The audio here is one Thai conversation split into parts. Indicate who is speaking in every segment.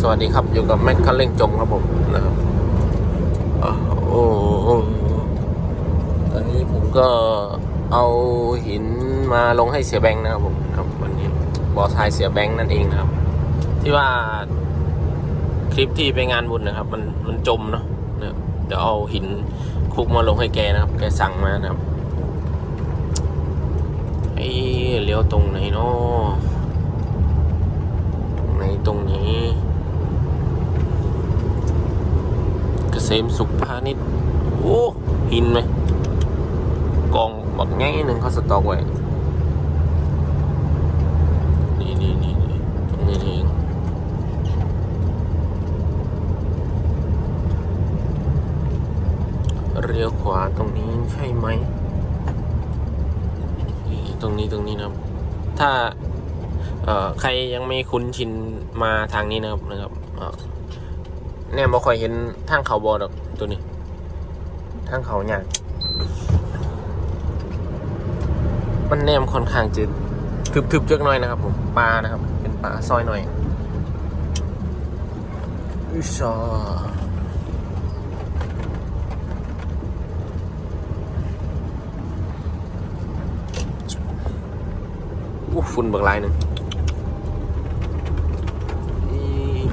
Speaker 1: สวัสดีครับ อยู่กับแม็กคันเร่งจมครับผมนะครับโอ้ตอนนี้ผมก็เอาหินมาลงให้เสียแบงค์นะครับผมครับวันนี้บอทายเสียแบงค์นั่นเองนะครับ ที่ว่าคลิปที่ไปงานบุญนะครับ มันมันจมเนาะเดี๋ยวเอาหินคุกมาลงให้แกนะครับ แกสั่งมานะครับไอ้เลี้ยวตรงไหนเนาะตรงไหนตรงนี้ เก ษมสุขพาณิชย์โอ้หินไหมกองบักง่ายหนึ่งเขาสต็อกไว้นี่นี่นี่นี่ตรงนี้เองเลี้ยวขวาตรงนี้ใช่ไหมตรงนี้ตรงนี้นะครับ ถ้าเอ่อใครยังไม่คุ้นชินมาทางนี้นะครับนะครับ แน่บ่ค่อยเห็นทางเขาบอดอกตัวนี้ ทางเขาเนี่ยากมันแนมค่อนข้างจะทึบๆเจักน่อยนะครับผมปลานะครับ เป็นปลาซอยหน่อยอุชาอู้ฝุ่นบักลายหนึ่ง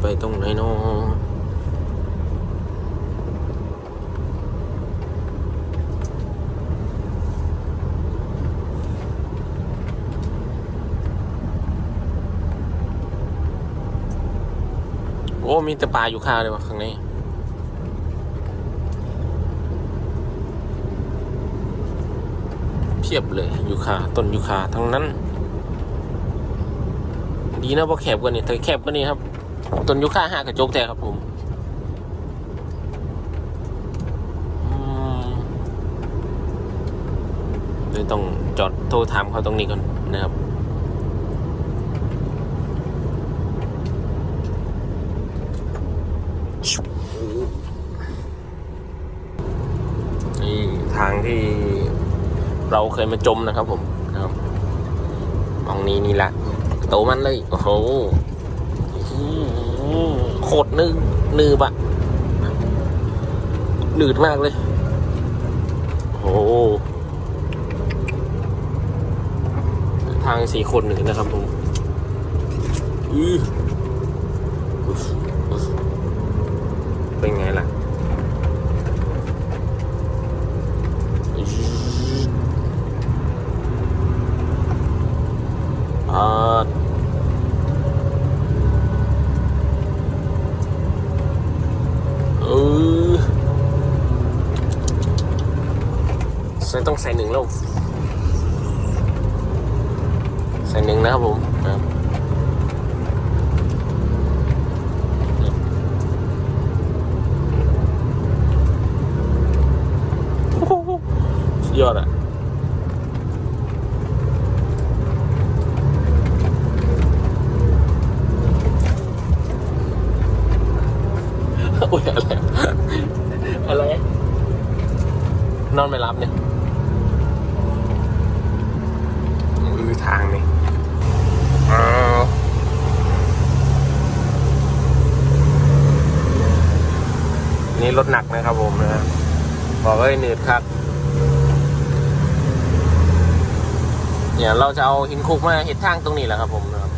Speaker 1: ไปตรงไหนเนาะ มีแต่ปลาอยู่ข้าวเลยวะข้างในเพียบเลยอยู่คาต้นยูคาทั้งนั้น ดีนะพอแคบกว่านี้แต่แคบกว่านี้ครับต้นยูคาห้ากระจกแต่ครับผมเลยต้องจอดโทรถามเขาตรงนี้ก่อนนะครับ นี่ทางที่ เราเคยมาจมนะครับผมครับมองนี้นี่แหละโตมันเลย โอ้โหโคตรนึงนืบอะหนืดมากเลย โอ้โหทางสี่คนหนึ่งนะครับผมอือเป็นไงล่ะ อ่าเออ ใส่ต้องใส่หนึ่งล้วใส่หนึ่งนะครับผมครับโหยอดอะอุ้ยอะไร อะไร นอนไม่รับเนี่ยือทางนี่อ้าวนี่รถหนักนะครับผมนะฮะบอกเลยหนืดครับเนี่ยเราจะเอาหินคุกมาเห็ดทางตรงนี้แหละครับผมนะครับ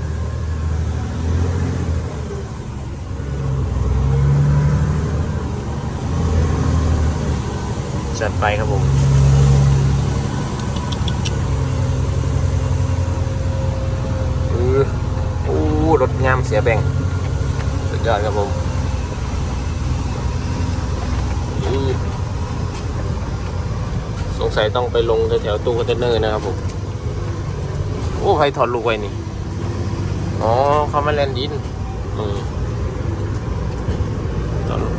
Speaker 1: จัดไปครับผมอืออู้รถงาม เสียแบ่งสุดยอดครับผมสงสัยต้องไปลงแถวๆตู้คอนเทนเนอร์นะครับผมโอ้ใครถอดลูกไว้นี่ อ๋อเขามาแลนดินอืมถอดลูก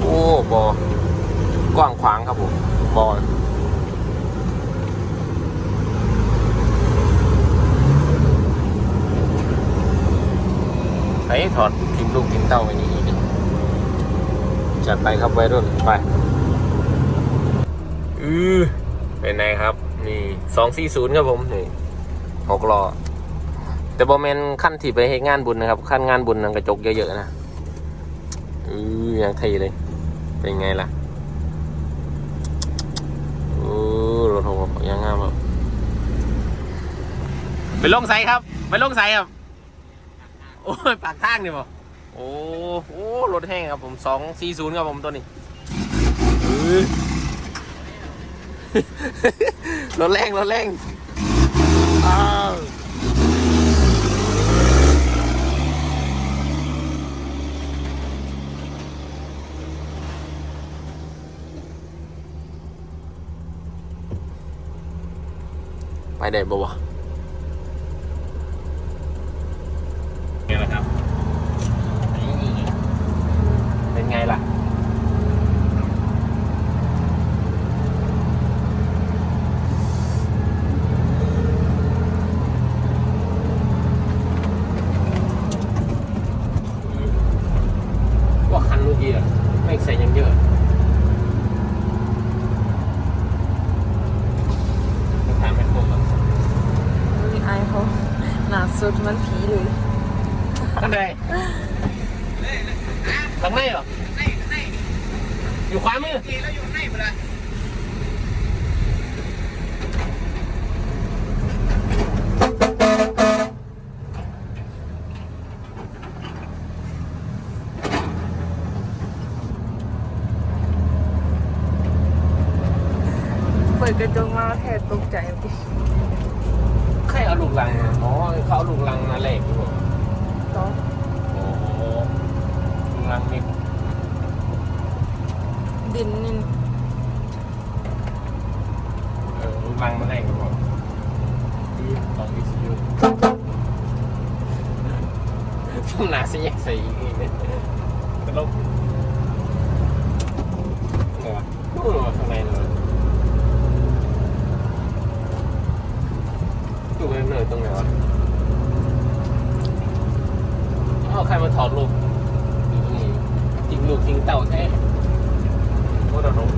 Speaker 1: โอ้บอกว้างขวางครับผมบอไอ้ถอดพิมพ์ลูกพิมพ์เต้าไว้นี่อีกจัดไปครับไว้รุ่นไปอือ เป็นไงครับ นี่สองสี่ศูนย์ครับผมนี่หกล้อแต่บอมเมนขั้นที่ไปให้งานบุญนะครับขั้นงานบุญนังกระจกเยอะๆนะอือยังทีเลย เป็นไงล่ะอือรถผมยังงามครับไปลงใสครับ ไปลงใสครับ โอ้ยปากทางนี่บ่โอ้โหรถแห้งครับผมสองสี่ศูนย์ครับผมตัวนี้ รถแรงรถแรงอ้าวไปได้บ่วะไงล่ะครับ เป็นไงล่ะ ว่าคันเมื่อกี้อะไม่งใส่ยังเยอะต้องถามแม่โคมก่อน
Speaker 2: มีไอายเขาหนาสุดมันผีเลย
Speaker 1: ข้างในข้างในเหรออยู่ขวามือแล้ว
Speaker 2: เปิดกระจกมาแทบตกใจดิ
Speaker 1: ใครเอาลูกลังมาอ๋อเขาเอาลูกลังมาแลกอยู่บ่
Speaker 2: ก็
Speaker 1: โอ้โหลูกลังนี่
Speaker 2: ดินนี่
Speaker 1: เออลูกลังมาแลกอยู่บ่คือลองดิสยูทำหนาสิแยกใส่อีกนิดนึงตลกไงวะนู่นวะข้างในเลยดูไป เหนื่อยตรงไหนวะเอาใครมาถอดลูกอยู่ตรงนี้งลูกทิ้งเต่าแท้โคตรนก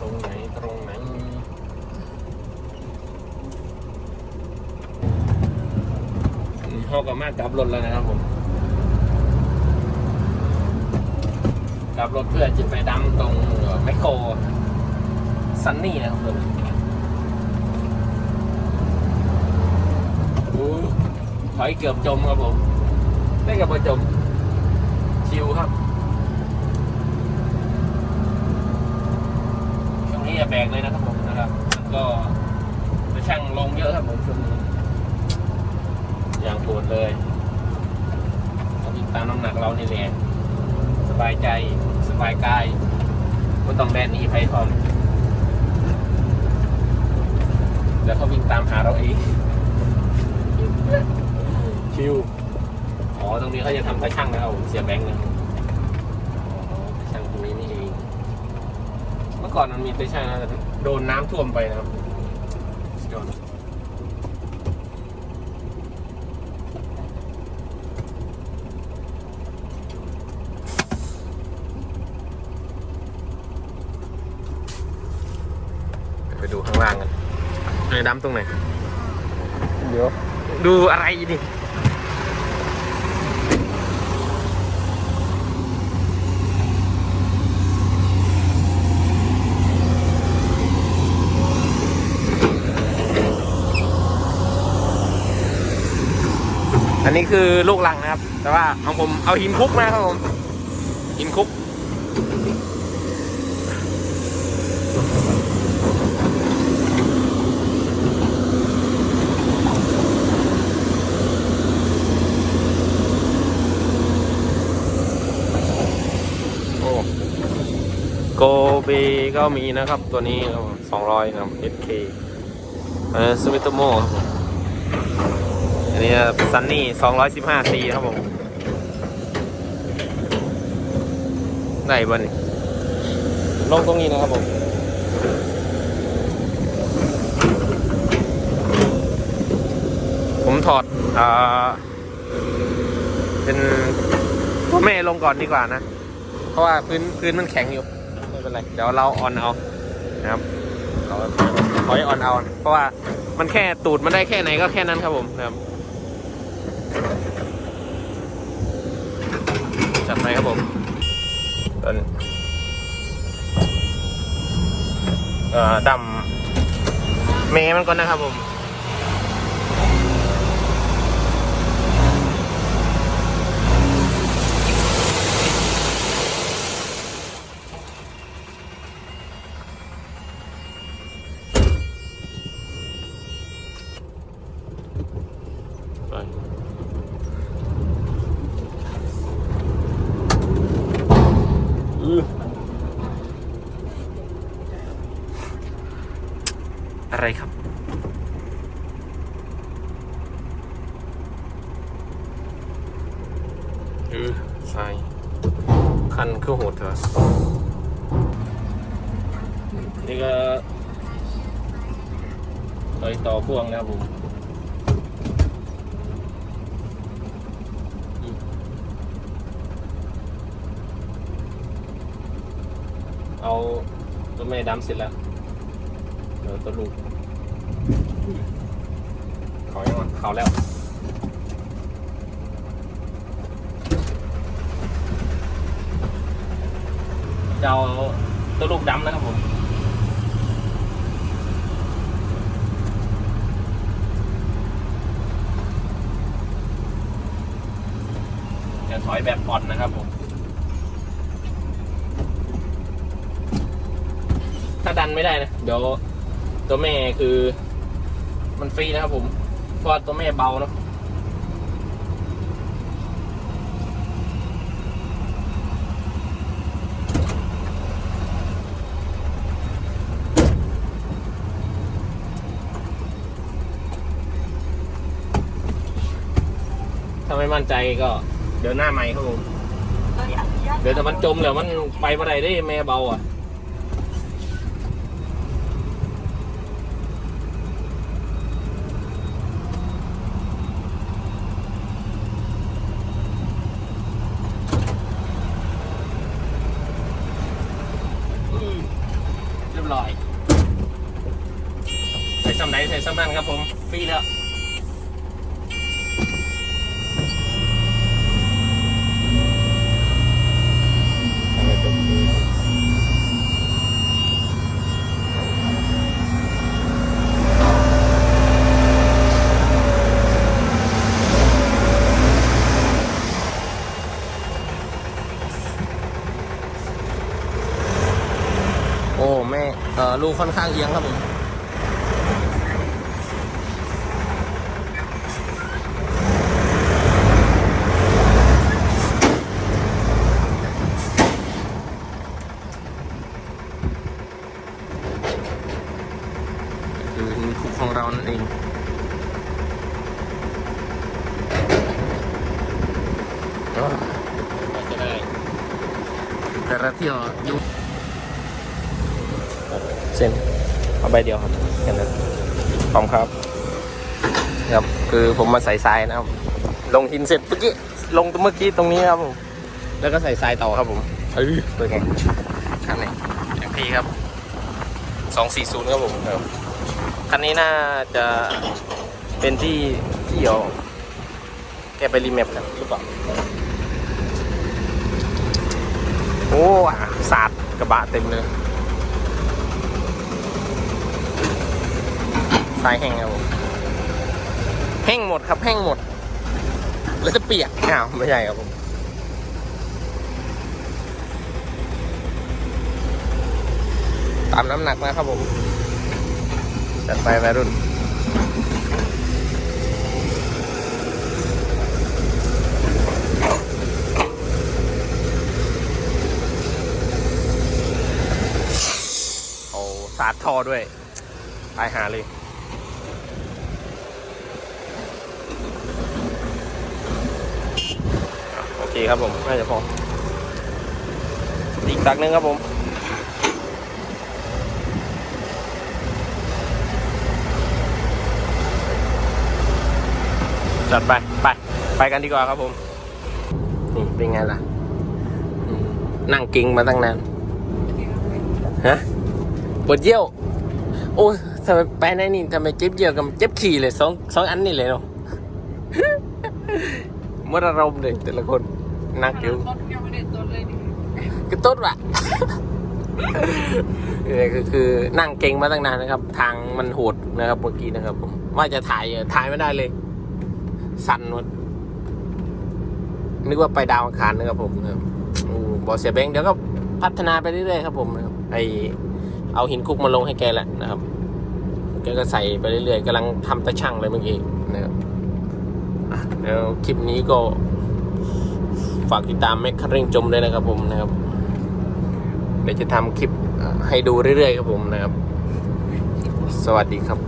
Speaker 1: ตรงไหนตรงไหนเขามากกลับรถแล้วนะครับผมกลับรถเพื่อจะไปดำตรงแมคโครซันนี่นะครับผมถอยเกือบจมครับผม ได้กับประจม ชิวครับ ช่วงนี้อย่าแบกเลยนะครับผมนะครับ ก็ไปช่างลงเยอะครับผมช่วงนี้ อย่างปวดเลยเราวิ่งตามน้ำหนักเรานี่แหละสบายใจสบายกายไม่ต้องแดนหนีภัยทอมแล้วเขาวิ่งตามหาเราเองชิวอ๋อตรงนี้เขาจะทำตาช่างนะครับผมเสียแบงค์เลยอ๋อตาช่างตรงนี้นี่เองเมื่อก่อนมันมีตาช่างนะแต่โดนน้ำท่วมไปนะครับสุดย ไปดูข้างล่างกันไอ้ดำตรงไหน เดี๋ยว ดูอะไรนี่อันนี้คือลูกลังนะครับ แต่ว่าของผมเอาหินคุกนะครับผม หินคุก โอ้โก เบก็มีนะครับ ตัวนี้สองร้อยนะครับ SK เออซูมิโตโมครับผมอันนี้ซันนี่สองร้อยสิบห้าซีครับผมได้บ่นี่ลงตรงนี้นะครับผมผมถอดอ่าเป็นตัวแม่ลงก่อนดีกว่านะ เพราะว่าพื้นพื้นมันแข็งอยู่ เป็นไร เดี๋ยวเราออนเอานะครับเราถอยออนเอา เพราะว่ามันแค่ตูดมันได้แค่ไหนก็แค่นั้นครับผมนะครับจัดไปครับผมต้นเอ่อดำเมย์มันก่อนนะครับผม ไปอื้อ อะไรครับอือทรายคันคือโหดเถอะนี่ก็ต่อยต่อพ่วงนะครับผมเอาตัวแม่ดำเสร็จแล้ว เดี๋ยวตัวลูกเขายังอะเขาแล้วจะเอาตัวลูกดำนะครับผมจะถอยแบบอ่อนนะครับผม ถ้าดันไม่ได้นะ เดี๋ยว ตัวแม่คือ มันฟรีนะครับผมเพราะว่าตัวแม่เบาเนาะถ้าไม่มั่นใจก็เดี๋ยวหน้าใหม่ครับผม เดี๋ยวแต่มันจมแล้วมันไปเมื่อไรได้แม่เบาอะ อืมเรียบร้อย ใส่ซ้ำ ไหนใส่ซ้ำนั่นครับผมฟรีแล้วโอ้แม่เอ่อลูกค่อนข้างเอียงครับผม คือหินคุก ของเรานั่นเองเออจะได้แต่ละเที่ยวอยุ่เส้นเอาใบเดียวครับแค่นั้นพร้อมครับครับคือผมมาใส่ทรายนะครับ ลงหินเสร็จเมื่อกี้ลงเมื่อกี้ตรงนี้ครับผมแล้วก็ใส่ทรายต่อครับผมเออเป็นไงคันนี้อย่างพี่ครับสองสี่ศูนย์ครับผมครับ คันนี้น่าจะเป็นที่ที่เดียวแกไปรีแมปกันหรือเปล่าโอ้สาดกระบะเต็มเลยทรายแห้งครับผมแห้งหมดครับแห้งหมด แล้วจะเปียกอ้าวไม่ใช่ครับผมตามน้ำหนักนะครับผม จัดไปวัยรุ่นโอ้สาดทอด้วย ตายหาเลยโอเคครับผม น่าจะพอ อีกตักหนึงครับผม จัดไป ไป ไปกันดีกว่าครับผม นี่เป็นไงล่ะ นั่งกิ้งมาตั้งนาน ฮะ ปวดเยี่ยว โอ้ยทำไมไปไหนนี่ทำไมเจ็บเยี่ยวกับเจ็บขี่เลยสองสองอันนี่เลยเนาะหมดอารมณ์เลยแต่ละคนนักอยู่
Speaker 2: รถยังไม่ได้ตัวเลยดิ
Speaker 1: ก็ต้นว่ะนี่คือคือนั่งเก่งมาตั้งนานนะครับ ทางมันโหดนะครับเมื่อกี้นะครับผมว่าจะถ่ายถ่ายไม่ได้เลย สั่นหมดนึกว่าไปดาวอังคารนะครับผมนะครับบอเสียแบงค์เดี๋ยวก็พัฒนาไปเรื่อยๆครับผมนะครับไอเอาหินคุกมาลงให้แกแหละนะครับแกก็ใส่ไปเรื่อยๆกำลังทำตะช่างเลยเมื่อกี้นะครับเดี๋ยวคลิปนี้ก็ฝากติดตามแม็กคันเร่งจมด้วยนะครับผมนะครับ เดี๋ยวจะทำคลิปให้ดูเรื่อยๆครับผมนะครับ สวัสดีครับ